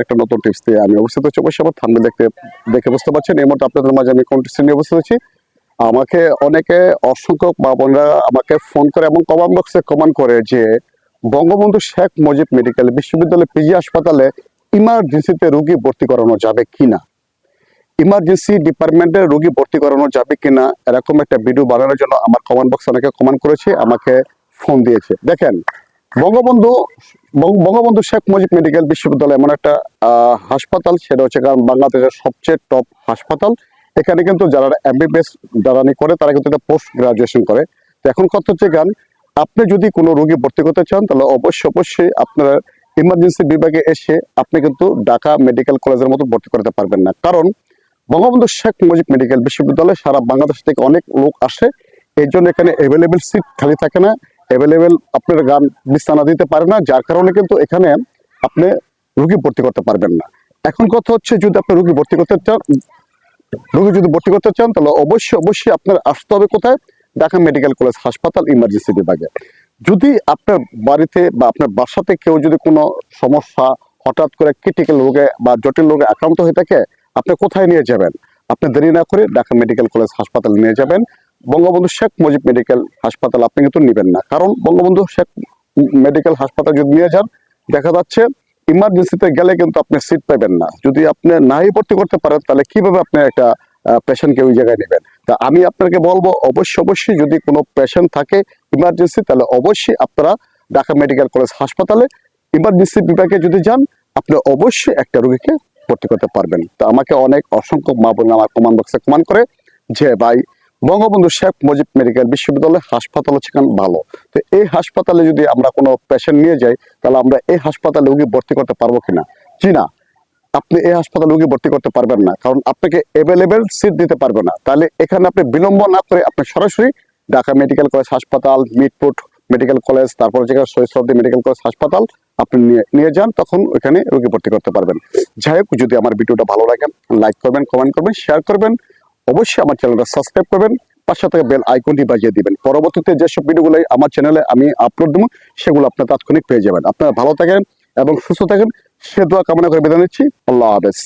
আরেকটা নতুন টিপস দিয়ে আমি অবস্থিত হচ্ছি। অবশ্যই আমার থামলে দেখতে, দেখে বুঝতে পারছেন। এই মুহূর্তে আপনাদের মাঝে আমি কোন টিপস নিয়ে উপস্থিত হচ্ছি? আমাকে অনেকে, অসংখ্য বা বোনরা আমাকে ফোন করে এবং কমেন্ট বক্সে কমেন্ট করে যে, বঙ্গবন্ধু শেখ মুজিব মেডিকেল বিশ্ববিদ্যালয় পিজি হাসপাতালে ইমার্জেন্সিতে রোগী ভর্তি করানো যাবে কিনা? ইমার্জেন্সি ডিপার্টমেন্টে রোগী ভর্তি করানো যাবে কিনা? এরকম একটা ভিডিও বানানোর জন্য আমার কমান বক্স অনেকে কমেন্ট করেছে, আমাকে ফোন দিয়েছে। দেখেন বঙ্গবন্ধু বঙ্গ- বঙ্গবন্ধু শেখ মুজিব মেডিকেল বিশ্ববিদ্যালয় এমন একটা হাসপাতাল, সেটা হচ্ছে কারণ বাংলাদেশের সবচেয়ে টপ হাসপাতাল। এখানে কিন্তু যারা এমবিবিএস দাঁড়ানি করে, তারা কিন্তু এটা পোস্ট গ্রাজুয়েশন করে। তো এখন কথা হচ্ছে গান আপনি যদি কোনো রোগী ভর্তি করতে চান, তাহলে অবশ্যই অবশ্যই আপনার ইমার্জেন্সি বিভাগে এসে আপনি কিন্তু ঢাকা মেডিকেল কলেজের মতো ভর্তি করতে পারবেন না। কারণ বঙ্গবন্ধু শেখ মুজিব মেডিকেল বিশ্ববিদ্যালয় সারা বাংলাদেশ থেকে অনেক লোক আসে এই জন্য এখানে অ্যাভেলেবেল সিট খালি থাকে না। অ্যাভেলেবেল আপনার গান বিছানা দিতে পারে না, যার কারণে কিন্তু এখানে আপনি রুগী ভর্তি করতে পারবেন না। এখন কথা হচ্ছে, যদি আপনি রুগী ভর্তি করতে চান, রুগী যদি ভর্তি করতে চান, তাহলে অবশ্যই অবশ্যই আপনার আসতে হবে কোথায়? ঢাকা মেডিকেল কলেজ হাসপাতাল ইমার্জেন্সি বিভাগে। যদি আপনার বাড়িতে বা আপনার বাসাতে কেউ যদি কোনো সমস্যা হঠাৎ করে ক্রিটিক্যাল রোগে বা জটিল রোগে আক্রান্ত হয়ে থাকে, আপনি কোথায় নিয়ে যাবেন? আপনি দেরি না করে ঢাকা মেডিকেল কলেজ হাসপাতালে নিয়ে যাবেন। বঙ্গবন্ধু শেখ মুজিব মেডিকেল হাসপাতাল আপনি কিন্তু নেবেন না। কারণ বঙ্গবন্ধু শেখ মেডিকেল হাসপাতাল যদি নিয়ে যান, দেখা যাচ্ছে ইমার্জেন্সিতে গেলে কিন্তু আপনি সিট পাবেন না। যদি আপনি নাই ভর্তি করতে পারেন, তাহলে কীভাবে আপনি একটা পেশেন্টকে ওই জায়গায় নেবেন? তা আমি আপনাকে বলব, অবশ্যই অবশ্যই যদি কোনো পেশেন্ট থাকে ইমার্জেন্সি, তাহলে অবশ্যই আপনারা ঢাকা মেডিকেল কলেজ হাসপাতালে ইমার্জেন্সি বিভাগে যদি যান, আপনি অবশ্যই একটা রোগীকে ভর্তি করতে পারবেন। তো আমাকে অনেক অসংখ্য মা বোন আমার কমান বক্সে কমান করে, যে ভাই বঙ্গবন্ধু শেখ মুজিব মেডিকেল বিশ্ববিদ্যালয় হাসপাতাল হচ্ছে ভালো? তো এই হাসপাতালে যদি আমরা কোনো পেশেন্ট নিয়ে যাই, তাহলে আমরা এই হাসপাতালে রোগী ভর্তি করতে পারব কিনা? জি না। আপনি এই হাসপাতালে রোগী ভর্তি করতে পারবেন না, কারণ আপনাকে অ্যাভেলেবেল সিট দিতে পারবে না। তাহলে এখানে আপনি বিলম্ব না করে আপনি সরাসরি ঢাকা মেডিকেল কলেজ হাসপাতাল মিটপুট মেডিকেল কলেজ, তারপর যেখানে সৈয়দ মেডিকেল কলেজ হাসপাতাল আপনি নিয়ে যান, তখন ওখানে রোগী ভর্তি করতে পারবেন। যাই হোক, যদি আমার ভিডিওটা ভালো লাগে লাইক করবেন কমেন্ট করবেন শেয়ার করবেন। অবশ্যই আমার চ্যানেলটা সাবস্ক্রাইব করবেন, পাশে থেকে বেল আইকনটি বাজিয়ে দিবেন। পরবর্তীতে যেসব ভিডিওগুলো আমার চ্যানেলে আমি আপলোড দেবো, সেগুলো আপনার তাৎক্ষণিক পেয়ে যাবেন। আপনারা ভালো থাকেন এবং সুস্থ থাকেন, সে দোয়া কামনা করে বিদায় নিচ্ছি। আল্লাহ হাফেজ।